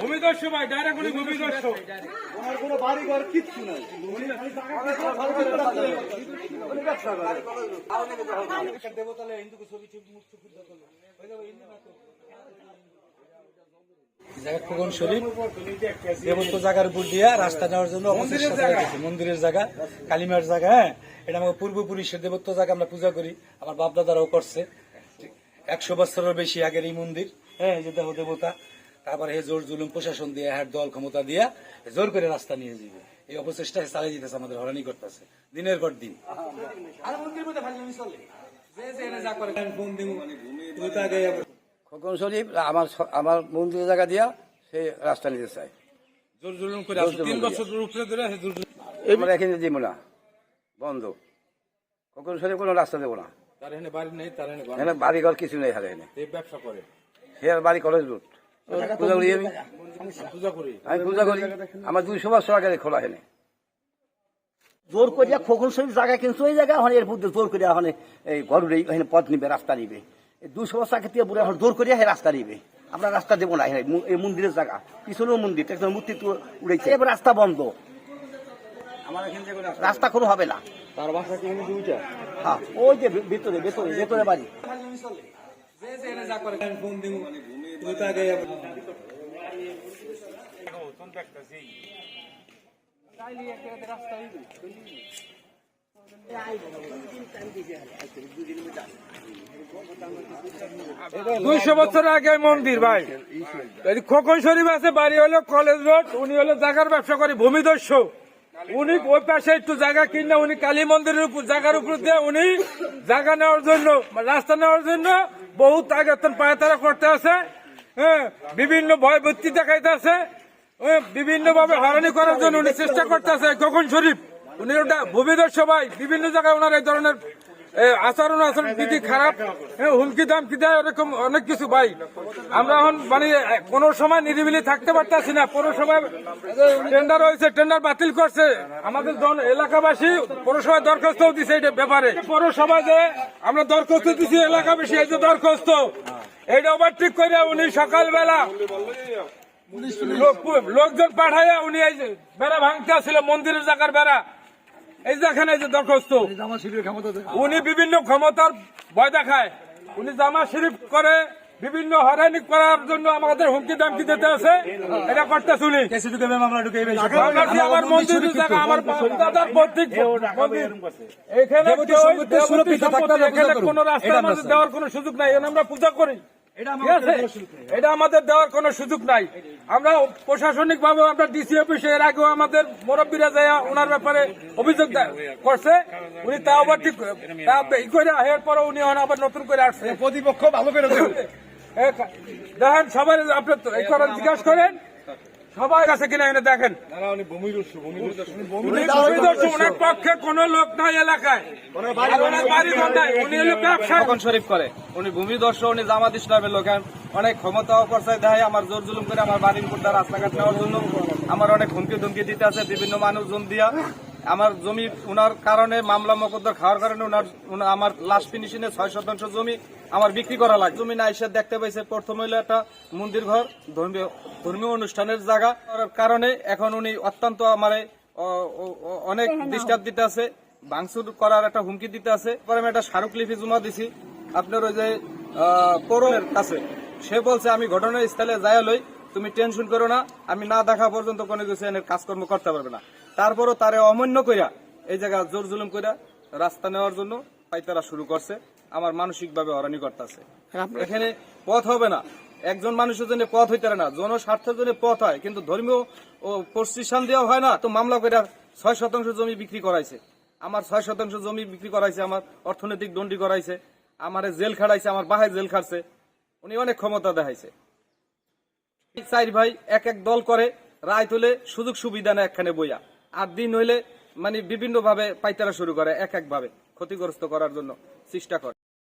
ভূমিদস্যু ভাই ডাইরেক্ট উনি ভূমিদস্যু কোনো বাড়ি ঘর কিচ্ছু নাই দেবতালে হিন্দুকে ছবি ছবি মুখ ছবি জায়গা খোকন শরীফ দেবত্ব জায়গার উপর দিয়া রাস্তা নেওয়ার জন্য মন্দিরের জায়গা? কালিমার জায়গা হ্যাঁ? এটা আমার পূর্বপুরুষের দেবত্ব জায়গা আমরা পূজা করি আমার বাপ দাদারাও করছে একশো বছরের বেশি আগের এই মন্দির হ্যাঁ? যে দেহ দেবতা তারপরে হে জোর জুলুম প্রশাসন দিয়ে হ্যাঁ দল ক্ষমতা দিয়া জোর করে রাস্তা নিয়ে যাবে। এই অপচেষ্টা চালিয়ে যেতেছে আমাদের হরানি করতেছে দিনের পর দিন। খোকন শরীফ আমার আমার মন্দিরের জায়গা দিয়া সে রাস্তা নিতে চায়। জোর জুলুম করে আসো তিন বছর উপরে ধরে আছে জোর জুলুম। আমরা এখানে দিব না। বন্ধ। খোকন শরীফ কোনো রাস্তা দেবো না। তার এখানে বাড়ি নেই তার এখানে ঘর এখানে বাড়ি ঘর কিছু নেই হারে এখানে। এই ব্যবসা করে। সে আর বাড়ি কলেজ রুট পূজা করি আমি। পূজা করি। আমি পূজা করি। আমার দুইশো বছর আগে খোলা এখানে জোর করিয়া খোকন শরীফ জায়গা কিন্তু ওই জায়গা এখন এর মধ্যে জোর করিয়া এখন এই ঘর এখানে পথ নিবে রাস্তা নিবে। দুশো বছর আগে থেকে বুড়ে এখন জোর করিয়া হে রাস্তা নিবে আমরা রাস্তা দেবো না এই মন্দিরের জায়গা। পিছনেও মন্দির একদম মূর্তি তো উড়েছে এবার রাস্তা বন্ধ। রাস্তা কোনো হবে না। তার বাসা কি দুইটা? হ্যাঁ ওই যে ভিতরে ভেতরে ভেতরে বাড়ি। দুইশো বছর আগে মন্দির, ভাই। খোকন শরীফ আছে, বাড়ি হলো কলেজ রোড, উনি হলো জায়গার ব্যবসা করে ভূমিদস্য উনি ওই পাশে একটু জায়গা কিনে, উনি কালী মন্দিরের উপর জায়গার উপর দিয়ে উনি জায়গা নেওয়ার জন্য রাস্তা নেওয়ার জন্য বহুত আগে পায়তারা করতে আছে হ্যাঁ বিভিন্ন ভয় ভর্তি দেখাইতে আছে বিভিন্ন ভাবে হরানি করার জন্য উনি চেষ্টা করতে আছে খোকন শরীফ। উনি ওটা ভূমিদের সবাই, বিভিন্ন জায়গায় ওনার এই ধরনের আচরণ আচরণ বিধি খারাপ হুমকি দামকি দেয়, এরকম অনেক কিছু ভাই। আমরা এখন মানে কোনো সময় নিরিবিলি থাকতে পারতেছি না পৌরসভায় টেন্ডার হয়েছে টেন্ডার বাতিল করছে। আমাদের এলাকাবাসী পৌরসভায় দরখাস্ত দিছে এটা ব্যাপারে। পৌরসভায় যে আমরা দরখাস্ত দিছি, এলাকাবাসী এই যে দরখাস্ত, এইটা ওভারটেক করে উনি সকালবেলা লোকজন পাঠাইয়া উনি এই বেড়া ভাঙতে আসছিল, মন্দিরের জায়গার বেড়া। এই যেখানে এই যে দরখাস্ত উনি বিভিন্ন ক্ষমতার ভয় দেখায়। উনি জামা শরীফ করে বিভিন্ন হরানি করার জন্য আমাদের হুমকি দামকি দিতে আছে। এটা আমার আমার দাদার প্রত্যেক এখানে সম্পত্তি, রাস্তার মাঝে দেওয়ার কোনো সুযোগ নাই আমরা পূজা করি। ঠিক আছে? এটা আমাদের দেওয়ার কোনো সুযোগ নাই। আমরা প্রশাসনিক ভাবে আমরা ডিসি অফিসে এর আগেও আমাদের মুরব্বীরা যায় ওনার ব্যাপারে অভিযোগ করছে। উনি তা আবার ঠিক তা ই করে এর পরে উনি আবার নতুন করে আসছে। প্রতিপক্ষ ভালো করে দেখেন। সবাই আপনি তো এই করেন জিজ্ঞাসা করেন। সবাই কাছে কিনা এনে দেখেন। ওনার পক্ষে কোন লোক নাই এলাকায়। ভূমি শরীফ করে উনি জামাত ইসলামের লোক অনেক ক্ষমতা অপচয় দেয় আমার জোর জুলুম করে আমার বাড়ির উপর রাস্তাঘাট নেওয়ার জন্য। আমার অনেক হুমকি ধুমকি দিতে আছে বিভিন্ন মানুষজন দিয়া। আমার জমি উনার কারণে মামলা মকদ্দর খাওয়ার কারণে আমার লাশ ফিনিশিনে ছয় শতাংশ জমি আমার বিক্রি করা লাগে। জমি না এসে দেখতে পাইছে প্রথম হইল একটা মন্দির ঘর ধর্মীয় ধর্মীয় অনুষ্ঠানের জায়গা। কারণে এখন উনি অত্যন্ত আমার অনেক ডিস্টার্ব দিতে আছে ভাঙচুর করার একটা হুমকি দিতে আছে। পরে আমি একটা স্মারকলিপি জমা দিছি আপনার ওই যে পৌরের কাছে। সে বলছে আমি ঘটনাস্থলে যাই লই তুমি টেনশন করো না আমি না দেখা পর্যন্ত কোনো কিছু এনে কাজকর্ম করতে পারবে না। তারপরও তারে অমান্য কইরা এই জায়গা জোর জুলুম কইরা রাস্তা নেওয়ার জন্য পাইতারা শুরু করছে। আমার মানসিক ভাবে হরানি করতেছে এখানে পথ হবে না। একজন মানুষের জন্য পথ হইতে পারে না। জনস্বার্থের জন্য পথ হয় কিন্তু ধর্মীয় ও প্রতিষ্ঠান দেওয়া হয় না। তো মামলা করে ছয় শতাংশ জমি বিক্রি করাইছে। আমার ছয় শতাংশ জমি বিক্রি করাইছে আমার অর্থনৈতিক দণ্ডি করাইছে আমার জেল খাড়াইছে আমার বাহায় জেল খাড়ছে। উনি অনেক ক্ষমতা দেখাইছে। চার ভাই এক এক দল করে রায় তুলে সুযোগ সুবিধা নেয় একখানে বইয়া। আর দিন হইলে মানে বিভিন্নভাবে পাইতারা শুরু করে, এক একভাবে ক্ষতিগ্রস্ত করার জন্য চেষ্টা করে।